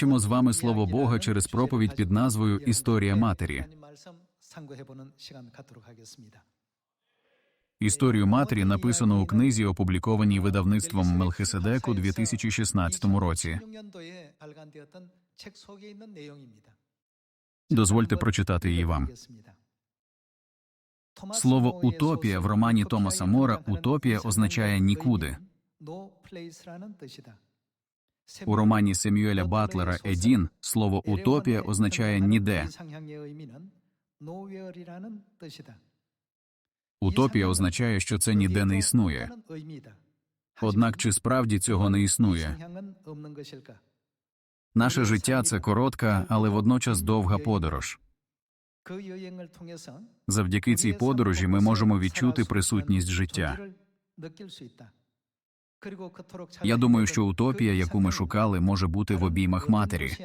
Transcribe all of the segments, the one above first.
вивчимо з вами слово Бога через проповідь під назвою Історія матері. Історію матері написано у книзі, опублікованій видавництвом Мелхиседек у 2016 році. Дозвольте прочитати її вам. Слово утопія в романі Томаса Мора утопія означає нікуди. У романі Семюеля Батлера Едін слово утопія означає ніде. Утопія означає, що це ніде не існує. Однак чи справді цього не існує? Наше життя це коротка, але водночас довга подорож. Завдяки цій подорожі ми можемо відчути присутність життя. Я думаю, що утопія, яку ми шукали, може бути в обіймах матері.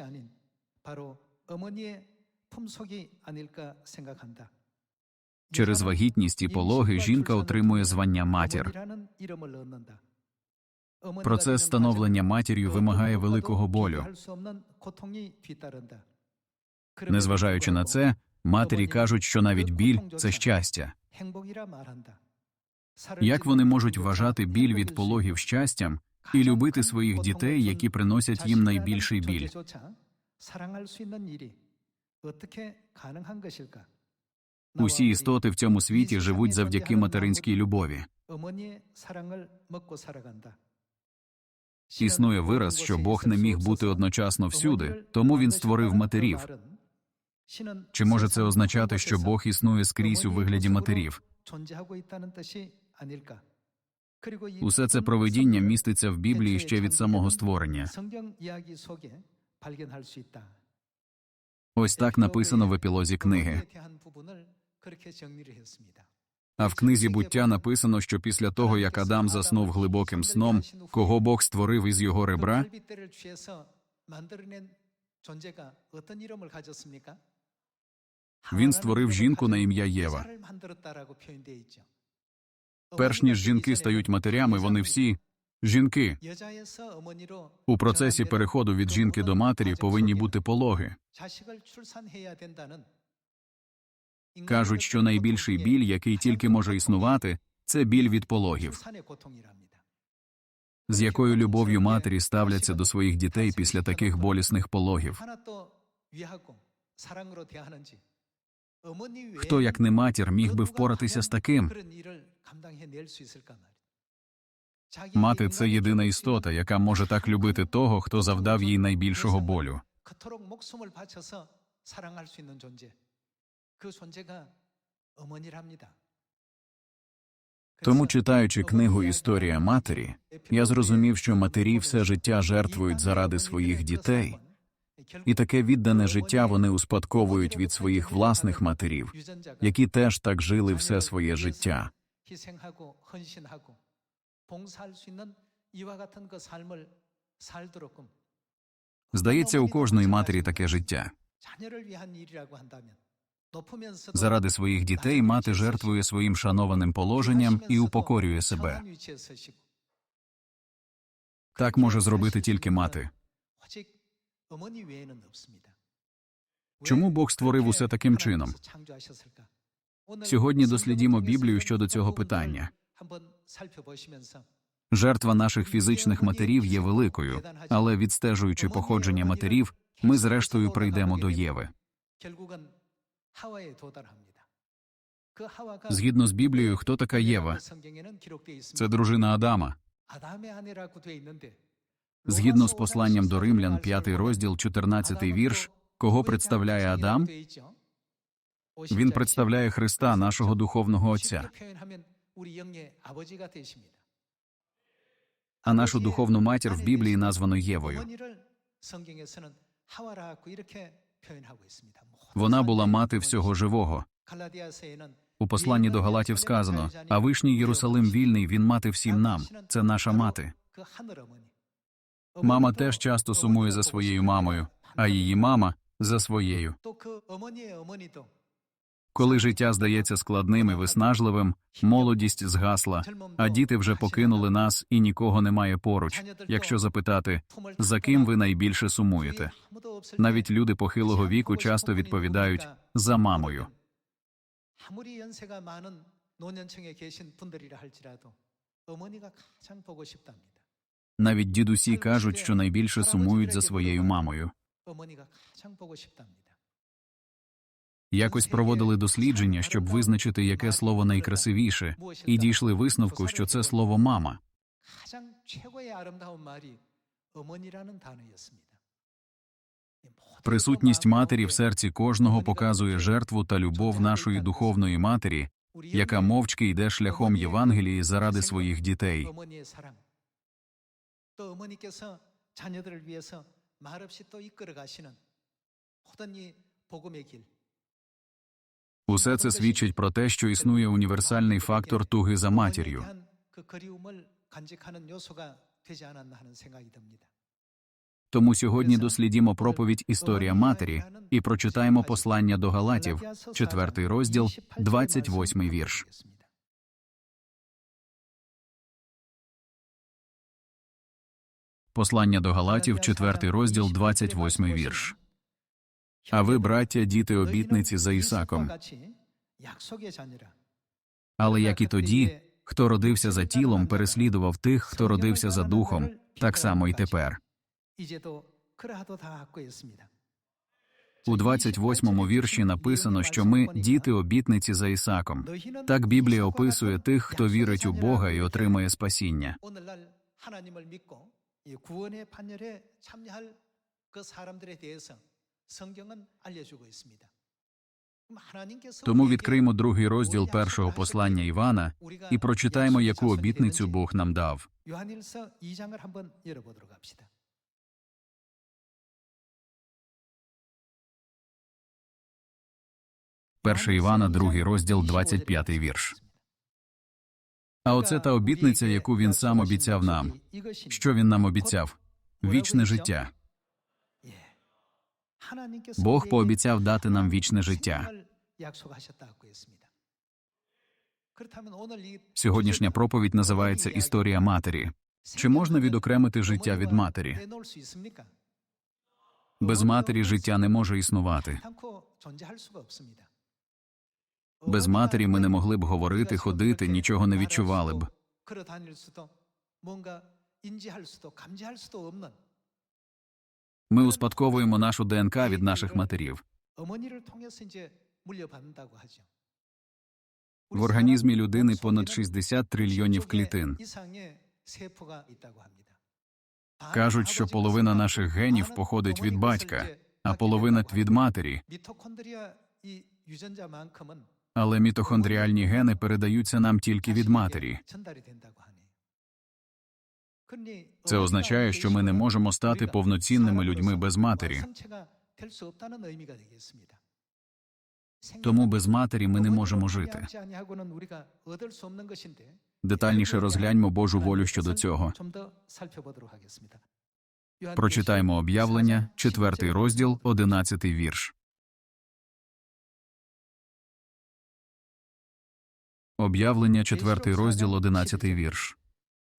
Через вагітність і пологи жінка отримує звання матір. Процес становлення матір'ю вимагає великого болю. Незважаючи на це, матері кажуть, що навіть біль це щастя. Як вони можуть вважати біль від пологів щастям і любити своїх дітей, які приносять їм найбільший біль? Усі істоти в цьому світі живуть завдяки материнській любові. Існує вираз, що Бог не міг бути одночасно всюди, тому він створив матерів. Чи може це означати, що Бог існує скрізь у вигляді матерів? Усе це провидіння міститься в Біблії ще від самого створення. Ось так написано в епілозі книги. А в книзі буття написано, що після того, як Адам заснув глибоким сном, кого Бог створив із його ребра, він створив жінку на ім'я Єва. Перш ніж жінки стають матерями, вони всі жінки. У процесі переходу від жінки до матері повинні бути пологи. Кажуть, що найбільший біль, який тільки може існувати, це біль від пологів. З якою любов'ю матері ставляться до своїх дітей після таких болісних пологів? Хто, як не матір, міг би впоратися з таким? Мати це єдина істота, яка може так любити того, хто завдав їй найбільшого болю. Тому, читаючи книгу Історія матері, я зрозумів, що матері все життя жертвують заради своїх дітей, і таке віддане життя вони успадковують від своїх власних матерів, які теж так жили все своє життя. Здається, у кожної матері таке життя. Заради своїх дітей мати жертвує своїм шанованим положенням і упокорює себе. Так може зробити тільки мати. Чому Бог створив усе таким чином? Сьогодні дослідімо Біблію щодо цього питання. Жертва наших фізичних матерів є великою, але відстежуючи походження матерів, ми зрештою прийдемо до Єви. Згідно з Біблією, хто така Єва? Це дружина Адама. Згідно з посланням до римлян, 5 розділ, 14 вірш, кого представляє Адам? Він представляє Христа, нашого духовного Отця. А нашу духовну матір в Біблії названо Євою. Вона була мати всього живого. У посланні до Галатів сказано: а вишній Єрусалим вільний, він мати всім нам. Це наша мати. Мама теж часто сумує за своєю мамою, а її мама за своєю. Коли життя здається складним і виснажливим, молодість згасла, а діти вже покинули нас і нікого немає поруч. Якщо запитати, за ким ви найбільше сумуєте, навіть люди похилого віку часто відповідають за мамою. Навіть дідусі кажуть, що найбільше сумують за своєю мамою. Якось проводили дослідження, щоб визначити, яке слово найкрасивіше, і дійшли висновку, що це слово мама. 가장 최고의 아름다운 말이 어머니라는 단어였습니다. 이 모든 Присутність 마음으로 матері в серці кожного показує жертву та любов нашої духовної матері, 우리 яка 영혼의 мовчки йде шляхом Євангелії заради своїх дітей. 어머니의 사랑. 또 어머니께서 자녀들을 위해서 말없이 또 이끌어 가시는 모든 이 복음의 길. Усе це свідчить про те, що існує універсальний фактор туги за матір'ю. Тому сьогодні дослідімо проповідь Історія матері і прочитаємо послання до Галатів, 4 розділ, 28 вірш. Послання до Галатів, 4 розділ, 28 вірш. А ви, браття, діти обітниці за Ісаком. Але як і тоді, хто родився за тілом, переслідував тих, хто родився за духом, так само і тепер. У 28-му вірші написано, що ми діти обітниці за Ісаком. Так Біблія описує тих, хто вірить у Бога і отримує спасіння. Тому відкриємо другий розділ першого послання Івана і прочитаємо, яку обітницю Бог нам дав. Перше Івана, другий розділ, 25-й вірш. А оце та обітниця, яку він сам обіцяв нам. Що він нам обіцяв? Вічне життя. Бог пообіцяв дати нам вічне життя. Сьогоднішня проповідь називається Історія матері. Чи можна відокремити життя від матері? Без матері життя не може існувати. Без матері ми не могли б говорити, ходити, нічого не відчували б. Ми успадковуємо нашу ДНК від наших матерів. В організмі людини понад 60 трильйонів клітин. Кажуть, що половина наших генів походить від батька, а половина від матері. Але мітохондріальні гени передаються нам тільки від матері. Це означає, що ми не можемо стати повноцінними людьми без матері. Тому без матері ми не можемо жити. Детальніше розгляньмо Божу волю щодо цього. Прочитаємо об'явлення, четвертий розділ, одинадцятий вірш. Об'явлення, четвертий розділ, одинадцятий вірш.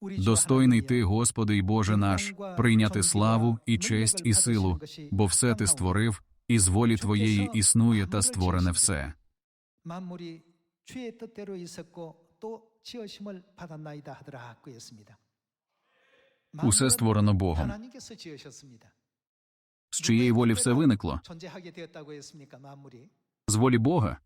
Достойний ти, Господи й Боже наш, прийняти славу і честь і силу, бо все ти створив, і з волі твоєї існує та створене все. Усе створено Богом. З чиєї волі все виникло? З волі Бога.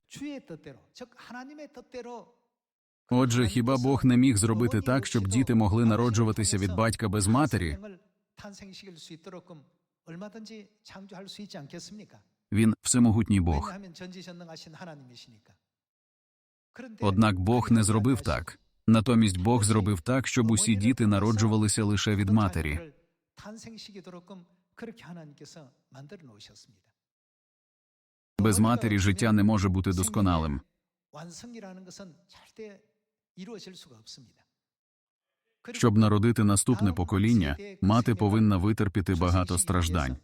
Отже, хіба Бог не міг зробити так, щоб діти могли народжуватися від батька без матері? Він всемогутній Бог. Однак Бог не зробив так. Натомість Бог зробив так, щоб усі діти народжувалися лише від матері. Без матері життя не може бути досконалим. Щоб народити наступне покоління, мати повинна витерпіти багато страждань.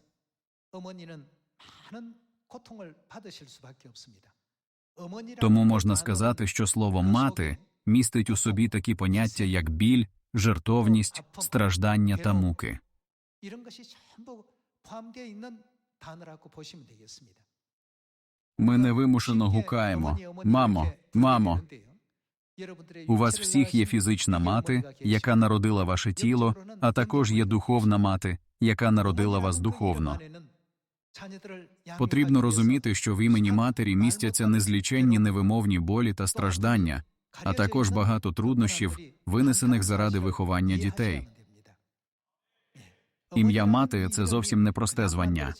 Тому можна сказати, що слово мати містить у собі такі поняття, як біль, жертовність, страждання та муки. Ми невимушено гукаємо, мамо, мамо. У вас всіх є фізична мати, яка народила ваше тіло, а також є духовна мати, яка народила вас духовно. Потрібно розуміти, що в імені матері містяться незліченні невимовні болі та страждання, а також багато труднощів, винесених заради виховання дітей. Ім'я мати це зовсім непросте звання.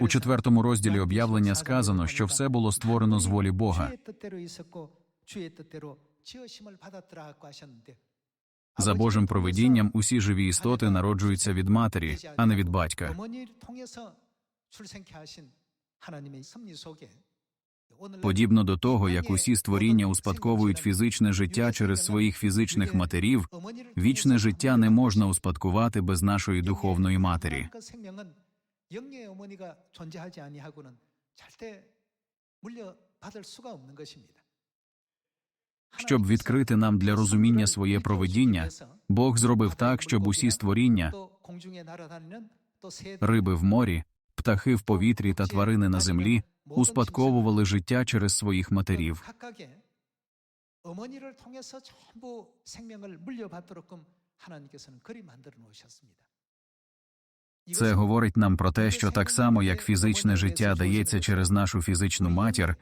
У четвертому розділі об'явлення сказано, що все було створено з волі Бога. За Божим провидінням усі живі істоти народжуються від матері, а не від батька. Подібно до того, як усі створіння успадковують фізичне життя через своїх фізичних матерів, вічне життя не можна успадкувати без нашої духовної матері. 영의 어머니가 존재하지 아니하고는 절대 물려받을 수가 없는 것입니다. Щоб відкрити нам для розуміння своє провидіння, Бог зробив так, щоб усі створіння, 또 공중에 날아다니는 또 새들, риби в морі, птахи в повітрі та тварини на землі успадковували життя через своїх матерів. 각각의 어머니를 통해서 전부 생명을 물려받도록끔 하나님께서는 그리 만들어 놓으셨습니다. це говорить нам про те, що так само як фізичне життя дається через нашу фізичну матір,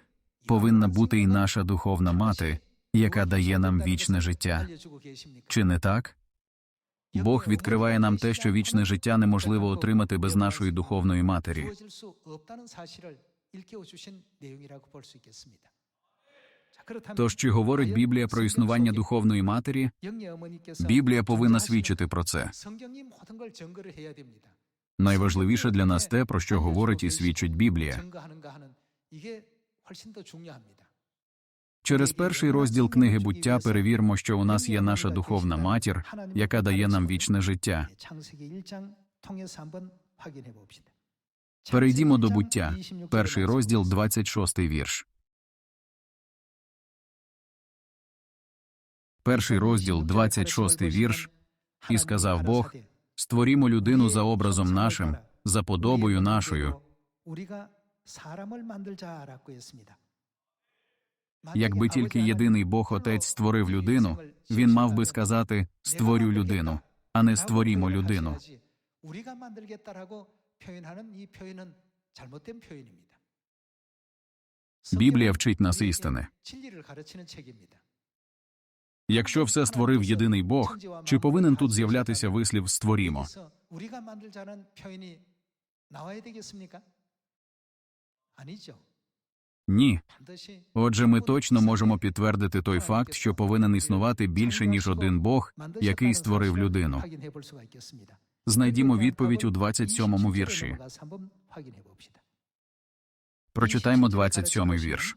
повинна бути й наша духовна мати, яка дає нам вічне життя. Чи не так? Бог відкриває нам те, що вічне життя неможливо отримати без нашої духовної матері. Тож, чи говорить Біблія про існування духовної матері? Біблія повинна свідчити про це. Найважливіше для нас те, про що говорить і свідчить Біблія. Через перший розділ книги буття перевіримо, що у нас є наша духовна матір, яка дає нам вічне життя. Перейдімо до буття, перший розділ, 26 вірш. Перший розділ, 26 вірш, і сказав Бог Створімо людину за образом нашим, за подобою нашою. Якби тільки єдиний Бог Отець створив людину, він мав би сказати створю людину, а не створімо людину. Біблія вчить нас істини. Якщо все створив єдиний Бог, чи повинен тут з'являтися вислів створімо? Ні. Отже, ми точно можемо підтвердити той факт, що повинен існувати більше ніж один Бог, який створив людину. Знайдімо відповідь у 27-му вірші. Прочитаймо 27-й вірш.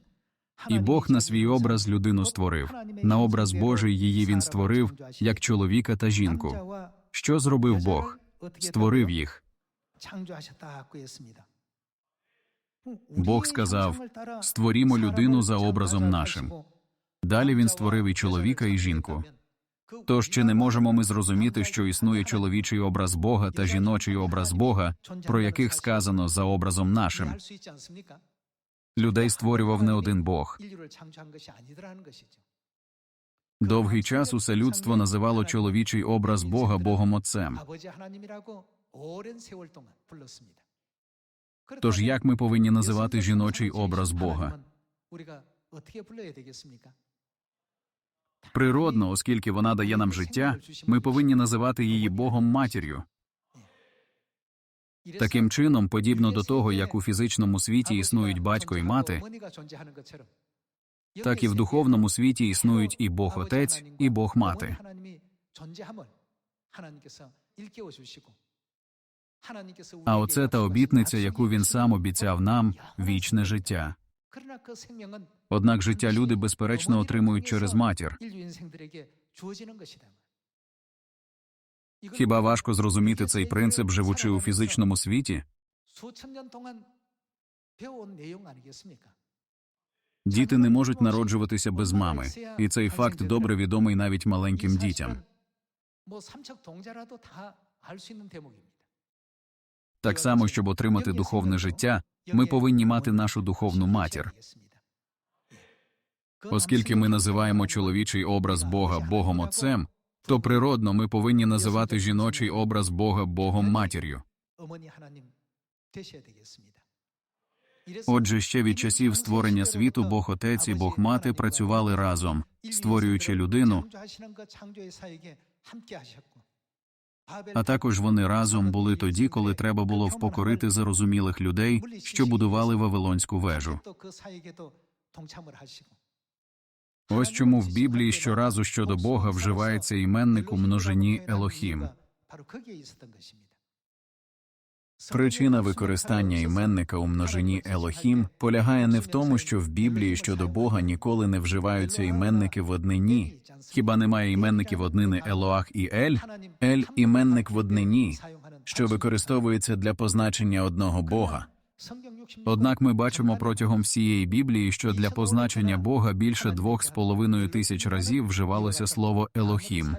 І Бог на свій образ людину створив. На образ Божий її він створив як чоловіка та жінку. Що зробив Бог? Створив їх. Бог сказав: створімо людину за образом нашим. Далі він створив і чоловіка, і жінку. Тож чи не можемо ми зрозуміти, що існує чоловічий образ Бога та жіночий образ Бога, про яких сказано за образом нашим? Людей створював не один Бог. Довгий час усе людство називало чоловічий образ Бога Богом Отцем. Тож як ми повинні називати жіночий образ Бога? Природно, оскільки вона дає нам життя, ми повинні називати її Богом матір'ю. Таким чином, подібно до того, як у фізичному світі існують батько і мати, так і в духовному світі існують і Бог Отець, і Бог Мати. А оце та обітниця, яку він сам обіцяв нам вічне життя. Однак життя люди безперечно отримують через матір. Хіба важко зрозуміти цей принцип, живучи у фізичному світі? Діти не можуть народжуватися без мами, і цей факт добре відомий навіть маленьким дітям. Так само, щоб отримати духовне життя, ми повинні мати нашу духовну матір. Оскільки ми називаємо чоловічий образ Бога Богом Отцем то природно ми повинні називати жіночий образ Бога Богом матір'ю. Отже, ще від часів створення світу Бог Отець і Бог Мати працювали разом, створюючи людину. А також вони разом були тоді, коли треба було впокорити зарозумілих людей, що будували Вавилонську вежу. Ось чому в Біблії щоразу щодо Бога вживається іменник у множині Елохім. Причина використання іменника у множині Елохім полягає не в тому, що в Біблії щодо Бога ніколи не вживаються іменники в однині. Хіба немає іменників однини Елоах і Ель? Ель іменник в однині, що використовується для позначення одного Бога. Однак ми бачимо протягом всієї Біблії, що для позначення Бога більше двох з половиною тисяч разів вживалося слово Елохім.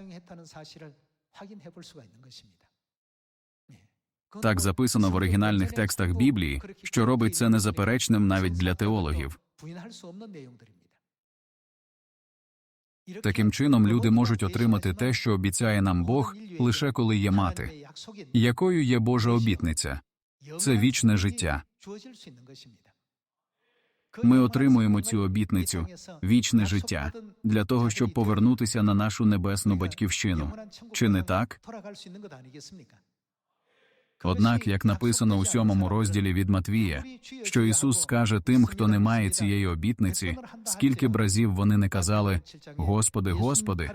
Так записано в оригінальних текстах Біблії, що робить це незаперечним навіть для теологів. Таким чином, люди можуть отримати те, що обіцяє нам Бог, лише коли є мати. Якою є Божа обітниця? Це вічне життя. Ми отримуємо цю обітницю, вічне життя, для того, щоб повернутися на нашу небесну батьківщину. Чи не так? Однак, як написано у сьомому розділі від Матвія, що Ісус скаже тим, хто не має цієї обітниці, скільки б разів вони не казали Господи, Господи,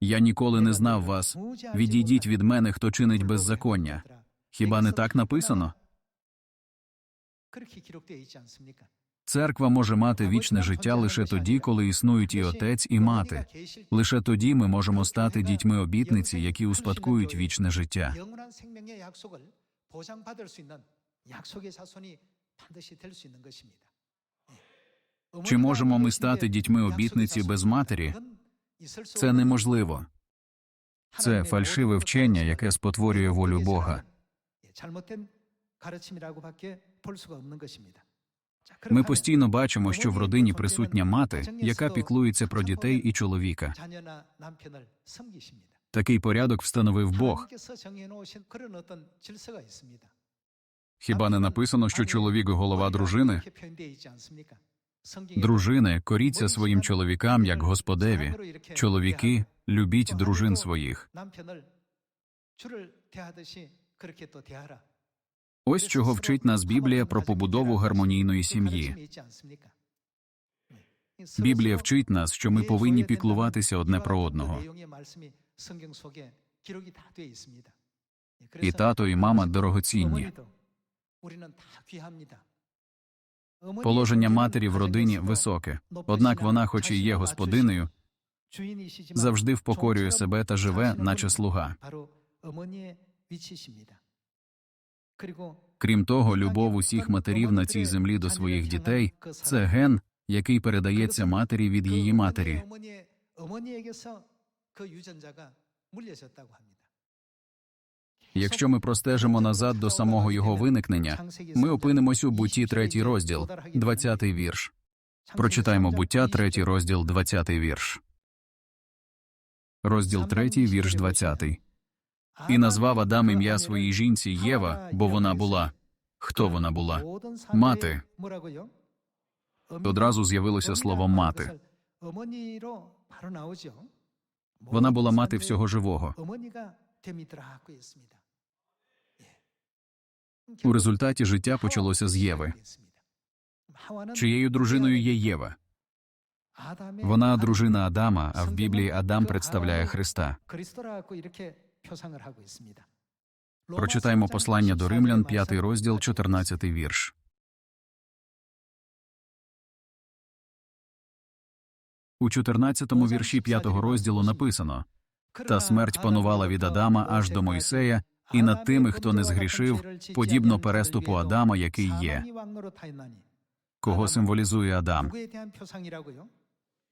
я ніколи не знав вас. Відійдіть від мене, хто чинить беззаконня. Хіба не так написано? Церква може мати вічне життя лише тоді, коли існують і отець, і мати. Лише тоді ми можемо стати дітьми обітниці, які успадкують вічне життя. Чи можемо ми стати дітьми обітниці без матері? Це неможливо. Це фальшиве вчення, яке спотворює волю Бога. 잘못된 가르침이라고밖에 볼 수가 없는 것입니다. 자, Ми 그렇다면 постійно бачимо, що в родині присутня мати, яка піклується про дітей і чоловіка. 자녀나 남편을 섬기십니다. Такий порядок встановив Бог. 하나님께서 정해놓으신 그런 어떤 질서가 있습니다. Хіба не написано, що чоловік голова дружини? 이렇게 표현되어 있지 않습니까? 성경에 Дружини, коріться своїм чоловікам як Господеві. Чоловіки, любіть дружин своїх. Ось чого вчить нас Біблія про побудову гармонійної сім'ї. Біблія вчить нас, що ми повинні піклуватися одне про одного. І тато, і мама дорогоцінні. Положення матері в родині високе, однак вона, хоч і є господинею, завжди впокорює себе та живе, наче слуга. Крім того, любов усіх матерів на цій землі до своїх дітей це ген, який передається матері від її матері. Якщо ми простежимо назад до самого його виникнення, ми опинимось у бутті третій розділ, 20 вірш. Прочитаємо буття, третій розділ, 20 вірш. Розділ 3, вірш 20. І назвав Адам ім'я своїй жінці Єва, бо вона була. Хто вона була? Мати. Одразу з'явилося слово мати. Вона була мати всього живого. У результаті життя почалося з Єви. Чиєю дружиною є Єва? Вона дружина Адама, а в Біблії Адам представляє Христа. Прочитаймо послання до римлян, 5 розділ, 14 вірш. У 14 вірші 5 розділу написано та смерть панувала від Адама аж до Мойсея, і над тими, хто не згрішив, подібно переступу Адама, який є. Кого символізує Адам?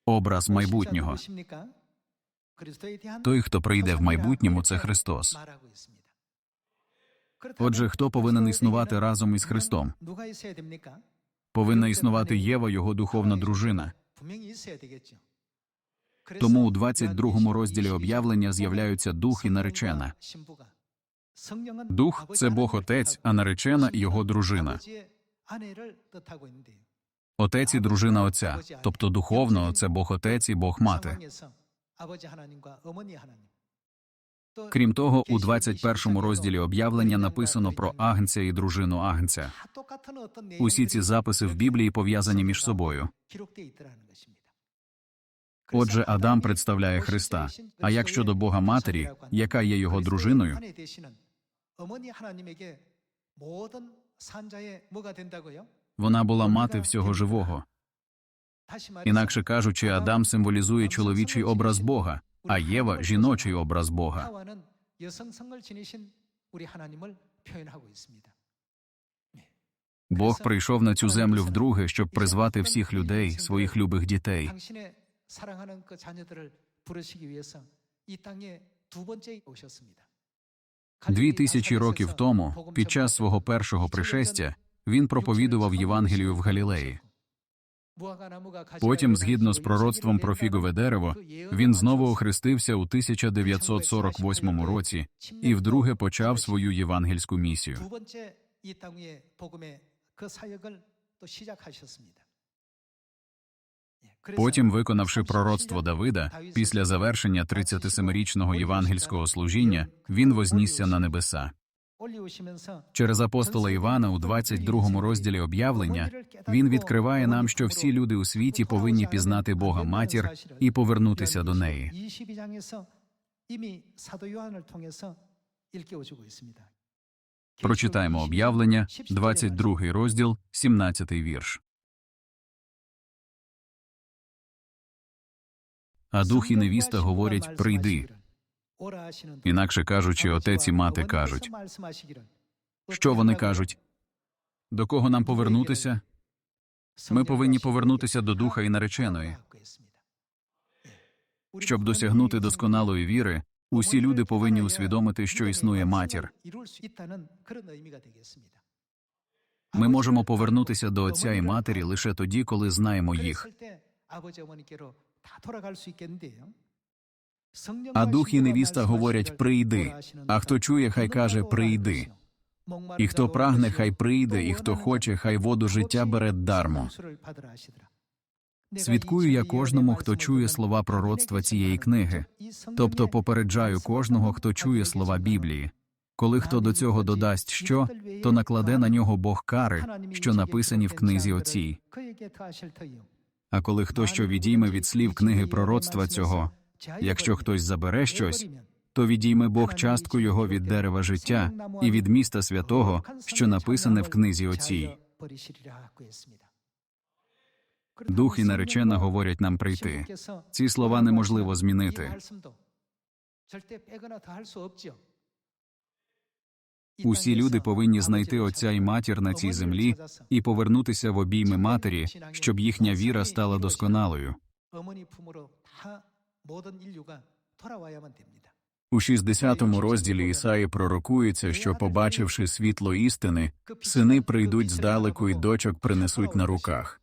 Образ майбутнього. Той, хто прийде в майбутньому, це Христос. Отже, хто повинен існувати разом із Христом? Повинна існувати Єва, його духовна дружина. Тому у 22 розділі об'явлення з'являються дух і наречена. Дух це Бог Отець, а наречена його дружина. Отець і дружина Отця, тобто духовно, це Бог Отець і Бог Мати. Крім того, у 21 розділі об'явлення написано про агнця і дружину агнця. Усі ці записи в Біблії пов'язані між собою. Отже, Адам представляє Христа. А як щодо Бога Матері, яка є його дружиною, вона була мати всього живого. Інакше кажучи, Адам символізує чоловічий образ Бога, а Єва жіночий образ Бога. Бог прийшов на цю землю вдруге, щоб призвати всіх людей, своїх любих дітей. Дві тисячі років тому, під час свого першого пришестя, він проповідував Євангелію в Галілеї. Потім, згідно з пророцтвом про фігове дерево, він знову охрестився у 1948 році і вдруге почав свою євангельську місію. Потім, виконавши пророцтво Давида, після завершення 37-річного євангельського служіння, він вознісся на небеса. Через апостола Івана у 22 розділі об'явлення він відкриває нам, що всі люди у світі повинні пізнати Бога матір і повернутися до неї. Прочитаємо об'явлення, 22 розділ, 17 вірш. А дух і невіста говорять прийди. Інакше кажучи, отець і мати кажуть. Що вони кажуть? До кого нам повернутися? Ми повинні повернутися до духа і нареченої. Щоб досягнути досконалої віри, усі люди повинні усвідомити, що існує матір. Ми можемо повернутися до отця і матері лише тоді, коли знаємо їх. А дух і невіста говорять «прийди», а хто чує, хай каже «прийди». І хто прагне, хай прийде, і хто хоче, хай воду життя бере дармо. Свідкую я кожному, хто чує слова пророцтва цієї книги, тобто попереджаю кожного, хто чує слова Біблії. Коли хто до цього додасть що, то накладе на нього Бог кари, що написані в книзі оцій. А коли хто що відійме від слів книги пророцтва цього, якщо хтось забере щось, то відійме Бог частку його від дерева життя і від міста святого, що написане в книзі оцій. Дух і наречена говорять нам прийти. Ці слова неможливо змінити. Усі люди повинні знайти отця і матір на цій землі і повернутися в обійми матері, щоб їхня віра стала досконалою. У 60-му розділі Ісаї пророкується, що, побачивши світло істини, сини прийдуть здалеку і дочок принесуть на руках.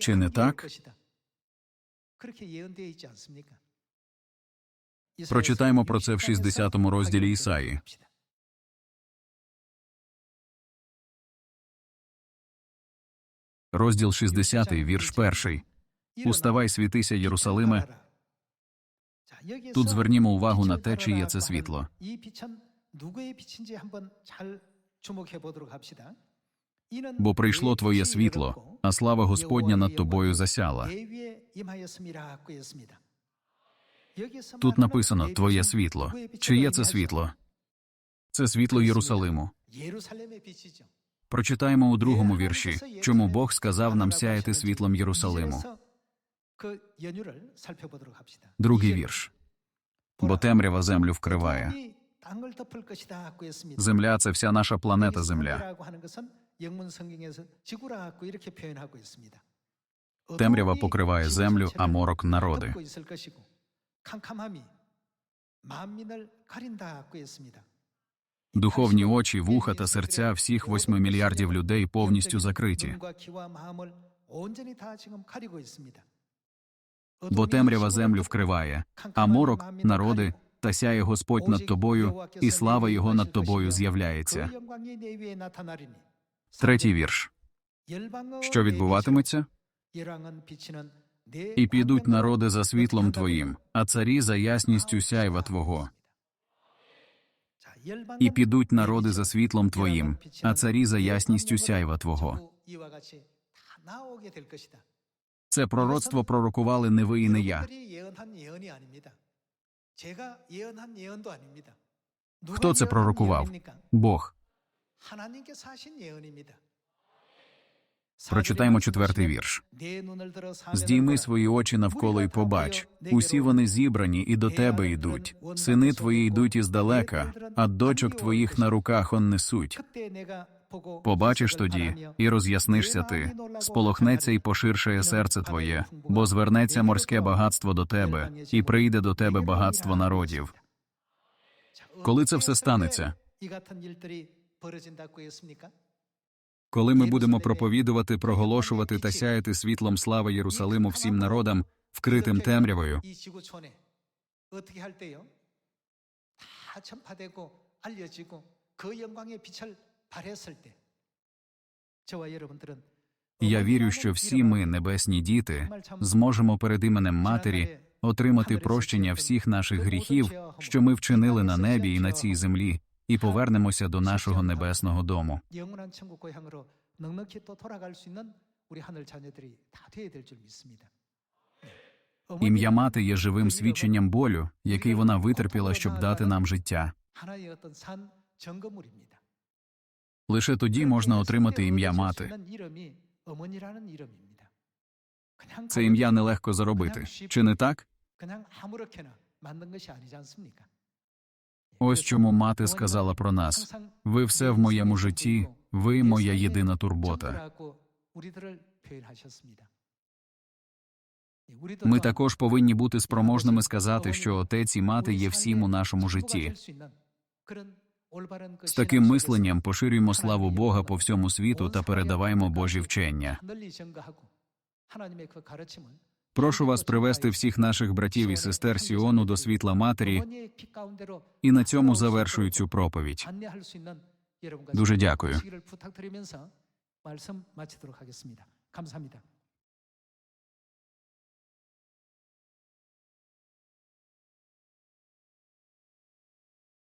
Чи не так? Прочитаємо про це в 60-му розділі Ісаї. Розділ 60, вірш 1. Уставай, світися, Єрусалиме. Тут звернімо увагу на те, чиє це світло. Бо прийшло твоє світло, а слава Господня над тобою засяла. Тут написано Твоє світло. Чиє це світло? Це світло Єрусалиму. Прочитаємо у другому вірші, чому Бог сказав нам сяяти світлом Єрусалиму. Другий вірш. Бо темрява землю вкриває. Земля це вся наша планета Земля. Темрява покриває землю, а морок народи. Духовні очі, вуха та серця всіх восьми мільярдів людей повністю закриті. Бо темрява землю вкриває, а морок народи, та сяє Господь над тобою, і слава Його над тобою з'являється. Третій вірш. Що відбуватиметься? І підуть народи за світлом Твоїм, а царі за ясністю сяйва Твого. І підуть народи за світлом Твоїм, а царі за ясністю сяйва Твого. Це пророцтво пророкували не ви і не я. Хто це пророкував? Бог. Прочитаймо четвертий вірш. Здійми свої очі навколо і побач. Усі вони зібрані і до тебе йдуть. Сини твої йдуть іздалека, а дочок твоїх на руках он несуть. Побачиш тоді, і роз'яснишся ти, сполохнеться і поширшає серце твоє, бо звернеться морське багатство до тебе, і прийде до тебе багатство народів. Коли це все станеться? Коли ми будемо проповідувати, проголошувати та сяяти світлом слави Єрусалиму всім народам, вкритим темрявою, я вірю, що всі ми, небесні діти, зможемо перед іменем Матері отримати прощення всіх наших гріхів, що ми вчинили на небі і на цій землі, і повернемося до нашого небесного дому. Ім'я мати є живим свідченням болю, який вона витерпіла, щоб дати нам життя. Лише тоді можна отримати ім'я мати. Це ім'я нелегко заробити. Чи не так? Ось чому мати сказала про нас: ви все в моєму житті, ви моя єдина турбота. Ми також повинні бути спроможними сказати, що отець і мати є всім у нашому житті. З таким мисленням поширюємо славу Бога по всьому світу та передаваємо Божі вчення. Прошу вас привести всіх наших братів і сестер Сіону до світла матері, і на цьому завершую цю проповідь. Дуже дякую.